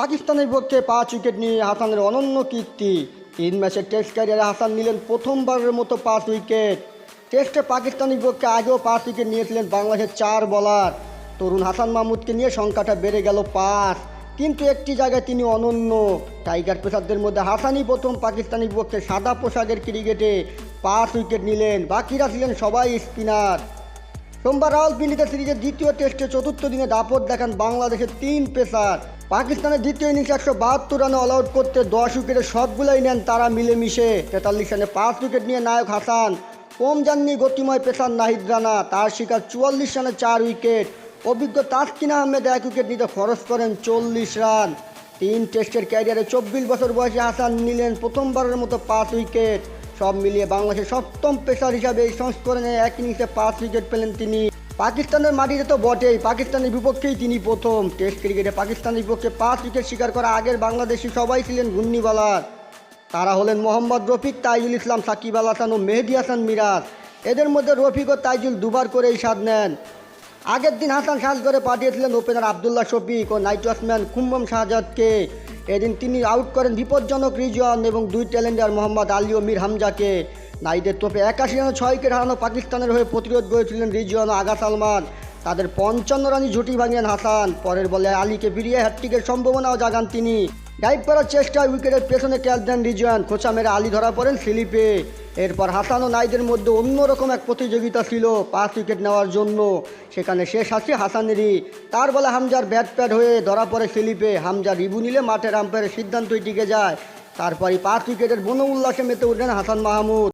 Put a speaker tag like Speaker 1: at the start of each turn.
Speaker 1: পাকিস্তানের বিপক্ষে পাঁচ উইকেট নিয়ে হাসানের অনন্য কীর্তি। তিন ম্যাচের টেস্ট ক্যারিয়ারে হাসান নিলেন প্রথমবারের মতো পাঁচ উইকেট। টেস্টে পাকিস্তানের বিপক্ষে আগেও পাঁচ উইকেট নিয়েছিলেন বাংলাদেশের চার বলার। তরুণ হাসান মাহমুদকে নিয়ে সংখ্যাটা বেড়ে গেল পাঁচ। কিন্তু একটি জায়গায় তিনি অনন্য। টাইগার পেসারদের মধ্যে হাসানই প্রথম পাকিস্তানের বিপক্ষে সাদা পোশাকের ক্রিকেটে পাঁচ উইকেট নিলেন। বাকিরা ছিলেন সবাই স্পিনার। সোমবার রাওয়ালপিন্ডিতে সিরিজের দ্বিতীয় টেস্টে চতুর্থ দিনে দাপট দেখান বাংলাদেশের তিন পেসার। পাকিস্তানের দ্বিতীয় ইনিংসে একশো বাহাত্তর রানে অল আউট করতে দশ উইকেটে সবগুলাই নেন তারা মিলেমিশে। তেতাল্লিশ রানে পাঁচ উইকেট নিয়ে নায়ক হাসান। কম যাননি গতিময় পেসার নাহিদ রানা, তার শিকার চুয়াল্লিশ রানে চার উইকেট অভিজ্ঞ তাসকিন আহমেদ এক উইকেট নিতে খরচ করেন চল্লিশ রান। তিন টেস্টের ক্যারিয়ারে চব্বিশ বছর বয়সে হাসান নিলেন প্রথমবারের মতো পাঁচ উইকেট সব মিলিয়ে বাংলাদেশের সপ্তম পেশার হিসাবে এই সংস্করণে এক ইনিংসে পাঁচ উইকেট পেলেন তিনি। পাকিস্তানের মাটিতে তো বটেই। পাকিস্তানের বিপক্ষেই তিনি প্রথম। টেস্ট ক্রিকেটে পাকিস্তানের বিপক্ষে পাঁচ উইকেট শিকার করা আগের বাংলাদেশি সবাই ছিলেন ঘূর্ণিবালার তারা হলেন মোহাম্মদ রফিক তাইজুল ইসলাম, সাকিব আল হাসান ও মেহেদি হাসান মিরাজ। এদের মধ্যে রফিক ও তাইজুল দুবার করেই স্বাদ নেন। আগের দিন হাসান সাজ করে পাঠিয়েছিলেন ওপেনার আবদুল্লাহ শফিক ও নাইট ওয়াচম্যান কুম্বম শাহজাদকে। এদিন তিনি আউট করেন বিপজ্জনক রিজন এবং দুই ট্যালেন্ডার মোহাম্মদ আলী ও মীর হামজাকে। নাইটের তোপে একাশি রানে ছয় উইকেট হারানো পাকিস্তানের হয়ে প্রতিরোধ গড়েছিলেন রিজওয়ান আগা সালমান তাদের পঞ্চান্ন রানি জুটি ভাঙিয়েন হাসান। পরের বলে আলীকে ফিরিয়ে হ্যাট্রিকের সম্ভাবনাও জাগান তিনি। ডাইভ করার চেষ্টায় উইকেটের পেছনে ক্যাচ দেন রিজওয়ান। খোঁচা মেরে আলী ধরা পড়েন স্লিপে এরপর হাসান ও নাইদের মধ্যে অন্যরকম এক প্রতিযোগিতা ছিল পাঁচ উইকেট নেওয়ার জন্য। সেখানে শেষ হাসি হাসানেরই। তার বলে হামজার ব্যাট প্যাড হয়ে ধরা পড়ে স্লিপে হামজা রিবু নিলে মাঠের আম্পায়ারের সিদ্ধান্তই টিকে যায়। তারপরই পাঁচ উইকেটের বন উল্লাসে মেতে উঠলেন হাসান মাহমুদ।